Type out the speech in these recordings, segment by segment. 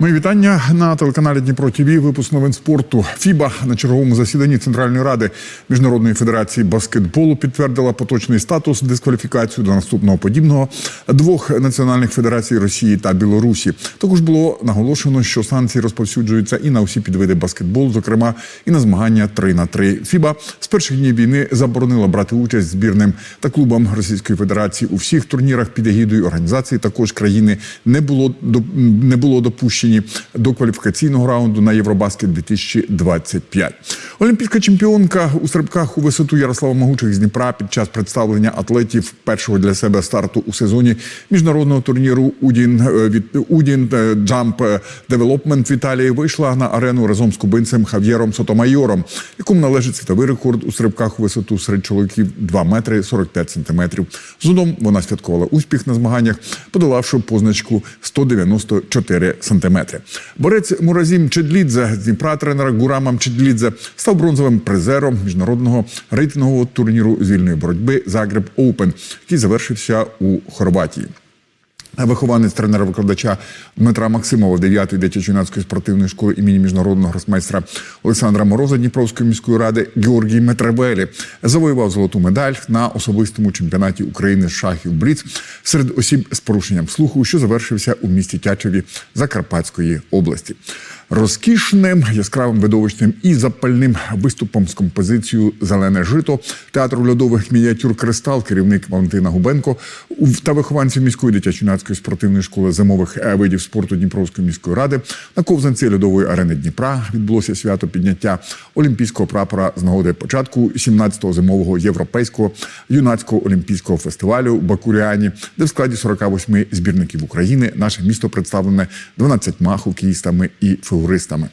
Мої вітання на телеканалі Дніпро ТВ. Випуск новин спорту. ФІБА на черговому засіданні Центральної ради міжнародної федерації баскетболу підтвердила поточний статус дискваліфікацію до наступного подібного двох національних федерацій Росії та Білорусі. Також було наголошено, що санкції розповсюджуються і на усі підвиди баскетболу, зокрема і на змагання 3 на 3 ФІБА з перших днів війни заборонила брати участь збірним та клубам Російської Федерації у всіх турнірах під егідою організації. Також країни не було не було допущені до кваліфікаційного раунду на Євробаскет 2025. Олімпійська чемпіонка у стрибках у висоту Ярослава Могучих з Дніпра під час представлення атлетів першого для себе старту у сезоні міжнародного турніру Удін е, від Удін е, Джамп Девелопмент в Італії вийшла на арену разом з кубинцем Хав'єром Сотомайором, якому належить світовий рекорд у стрибках у висоту серед чоловіків 2 метри 45 сантиметрів. Згодом вона святкувала успіх на змаганнях, подолавши позначку 194 сантиметри. Борець Муразім Чедлідзе з Дніпра тренера Гурама Чедлідзе став бронзовим призером міжнародного рейтингового турніру з вільної боротьби Загреб Оупен, який завершився у Хорватії. Вихованець тренера-викладача Дмитра Максимова 9-ї дитячо-юнацької спортивної школи імені міжнародного гросмейстра Олександра Мороза Дніпровської міської ради Георгій Метребелі завоював золоту медаль на особистому чемпіонаті України з шахів Бліц серед осіб з порушенням слуху, що завершився у місті Тячеві Закарпатської області. Розкішним, яскравим видовищним і запальним виступом з композицією Зелене жито театру льодових мініатюр Кристал, керівник Валентина Губенко та вихованців міської дитячо-юнацької спортивної школи зимових е, видів спорту Дніпровської міської ради. На ковзанці льодової арени Дніпра відбулося свято підняття олімпійського прапора з нагоди початку 17-го зимового європейського юнацького олімпійського фестивалю в Бакуріані, де в складі 48 збірників України наше місто представлене 12 хокеїстами і фігуристами.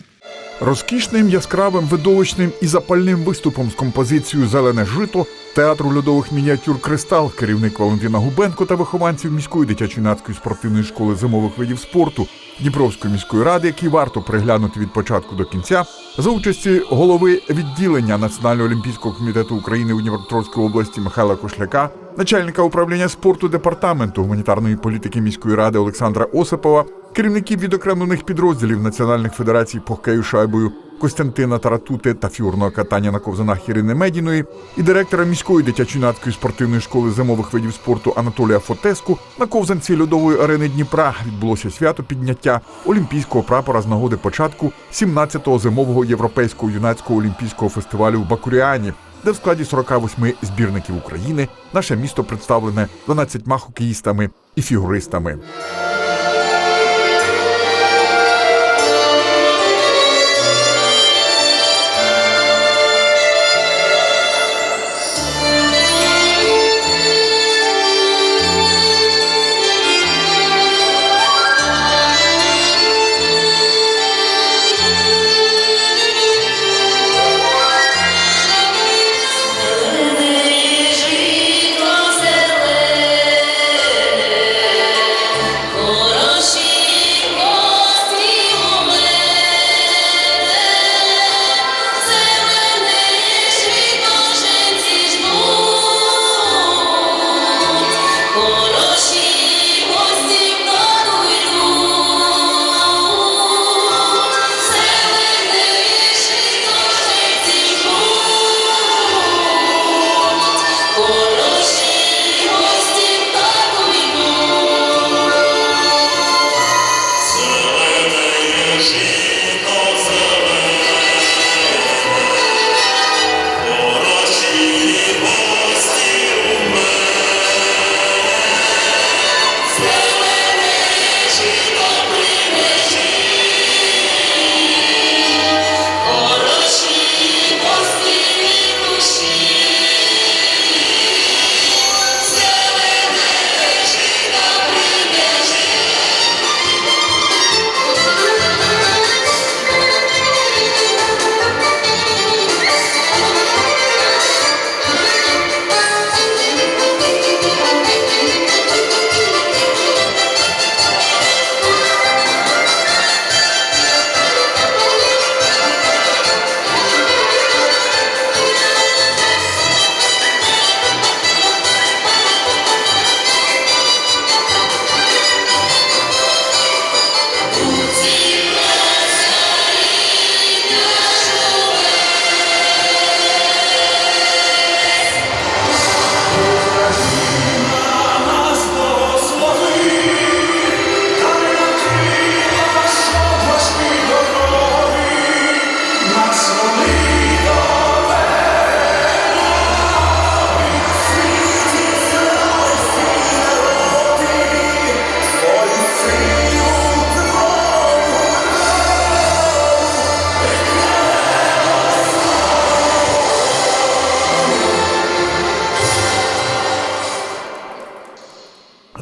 Розкішним, яскравим, видовищним і запальним виступом з композицією Зелене жито театру льодових мініатюр Кристал, керівник Валентина Губенко та вихованців міської дитячо-юнацької спортивної школи зимових видів спорту Дніпровської міської ради, які варто приглянути від початку до кінця, за участі голови відділення Національного олімпійського комітету України у Дніпропетровській області Михайла Кошляка, начальника управління спорту департаменту гуманітарної політики міської ради Олександра Осипова, керівників відокремлених підрозділів національних федерацій по хокею шайбою Костянтина Таратути та фігурного катання на ковзанах Ірини Медіної і директора міської дитячо-юнацької спортивної школи зимових видів спорту Анатолія Фотеску на ковзанці льодової арени Дніпра відбулося свято підняття олімпійського прапора з нагоди початку 17-го зимового європейського юнацького олімпійського фестивалю в Бакуріані. Де в складі 48 збірників України наше місто представлене 12 хокеїстами і фігуристами.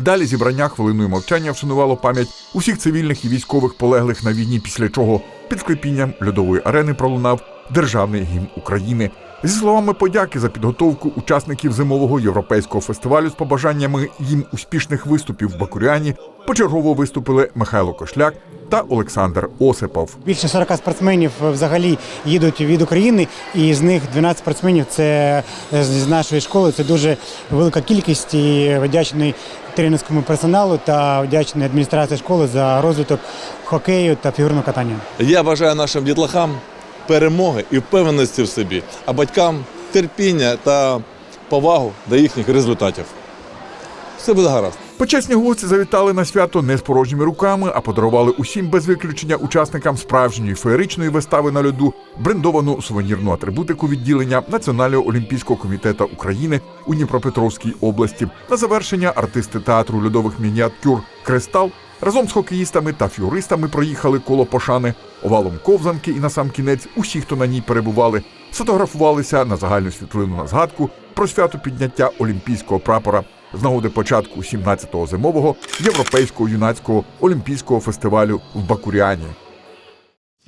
Далі зібрання хвилиною мовчання вшанувало пам'ять усіх цивільних і військових полеглих на війні, після чого під склепінням льодової арени пролунав державний гімн України. Зі словами подяки за підготовку учасників зимового європейського фестивалю з побажаннями їм успішних виступів в Бакуріані почергово виступили Михайло Кошляк та Олександр Осипов. Більше 40 спортсменів взагалі їдуть від України, і з них 12 спортсменів це з нашої школи. Це дуже велика кількість і вдячний тренерському персоналу та вдячний адміністрації школи за розвиток хокею та фігурного катання. Я бажаю нашим дітлахам перемоги і впевненості в собі, а батькам терпіння та повагу до їхніх результатів. Все буде гаразд. Почесні гості завітали на свято не з порожніми руками, а подарували усім без виключення учасникам справжньої феєричної вистави на льоду брендовану сувенірну атрибутику відділення Національного олімпійського комітету України у Дніпропетровській області. На завершення артисти театру льодових мініатюр Кристал разом з хокеїстами та фігуристами проїхали коло пошани овалом ковзанки і на сам кінець усі, хто на ній перебували, сфотографувалися на загальну світлину на згадку про свято підняття олімпійського прапора з нагоди початку 17-го зимового європейського юнацького олімпійського фестивалю в Бакуріані.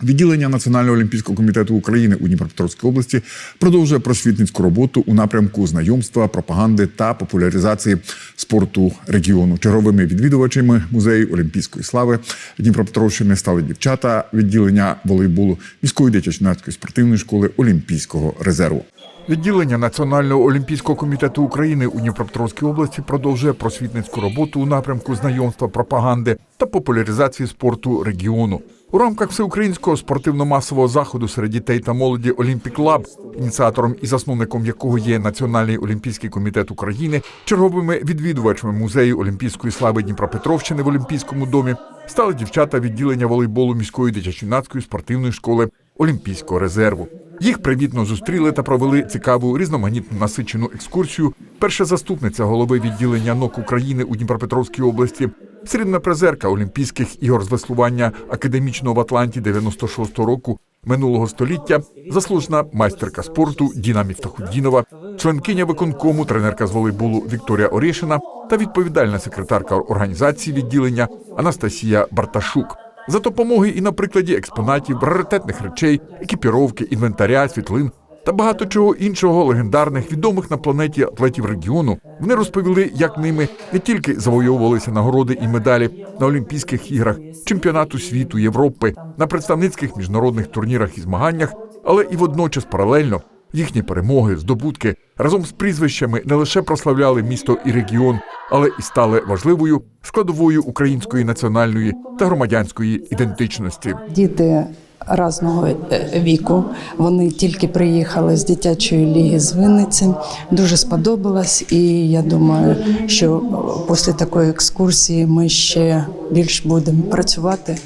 Відділення Національного олімпійського комітету України у Дніпропетровській області продовжує просвітницьку роботу у напрямку знайомства, пропаганди та популяризації спорту регіону. Черговими відвідувачами музею Олімпійської слави Дніпропетровщини стали дівчата відділення волейболу міської дитячо-юнацької спортивної школи Олімпійського резерву. Відділення Національного олімпійського комітету України у Дніпропетровській області продовжує просвітницьку роботу у напрямку знайомства, пропаганди та популяризації спорту регіону. У рамках всеукраїнського спортивно-масового заходу серед дітей та молоді Олімпік Лаб, ініціатором і засновником якого є Національний олімпійський комітет України, черговими відвідувачами музею Олімпійської слави Дніпропетровщини в Олімпійському домі стали дівчата відділення волейболу міської дитячо-юнацької спортивної школи Олімпійського резерву. Їх привітно зустріли та провели цікаву різноманітну насичену екскурсію. Перша заступниця голови відділення НОК України у Дніпропетровській області, срібна призерка Олімпійських ігор з веслування академічного в Атланті 96-го року минулого століття, заслужена майстерка спорту Діна Міфтахуддінова, членкиня виконкому, тренерка з волейболу Вікторія Орєшина та відповідальна секретарка організації відділення Анастасія Барташук. За допомогою і на прикладі експонатів, раритетних речей, екіпіровки, інвентаря, світлин та багато чого іншого легендарних, відомих на планеті атлетів регіону, вони розповіли, як ними не тільки завойовувалися нагороди і медалі на Олімпійських іграх, чемпіонату світу, Європи, на представницьких міжнародних турнірах і змаганнях, але і водночас паралельно їхні перемоги, здобутки разом з прізвищами не лише прославляли місто і регіон, але і стали важливою складовою української національної та громадянської ідентичності. Діти разного е, віку. Вони тільки приїхали з дитячої ліги з Винниці. Дуже сподобалось, і я думаю, що після такої екскурсії ми ще більш будемо працювати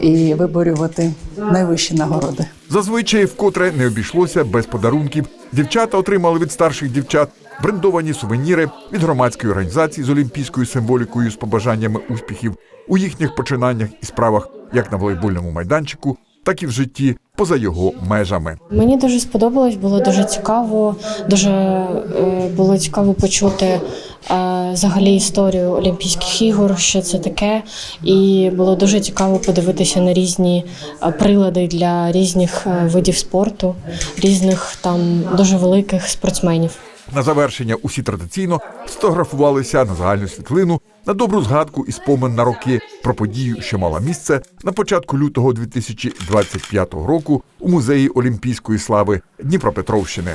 і виборювати найвищі нагороди. Зазвичай вкотре не обійшлося без подарунків. Дівчата отримали від старших дівчат брендовані сувеніри від громадської організації з олімпійською символікою з побажаннями успіхів у їхніх починаннях і справах, як на волейбольному майданчику, так і в житті поза його межами. Мені дуже сподобалось, було дуже цікаво. Дуже е, було цікаво почути взагалі історію Олімпійських ігор, що це таке, і було дуже цікаво подивитися на різні прилади для різних видів спорту, різних там дуже великих спортсменів. На завершення усі традиційно сфотографувалися на загальну світлину на добру згадку і спомин на роки про подію, що мала місце на початку лютого 2025 року у музеї Олімпійської слави Дніпропетровщини.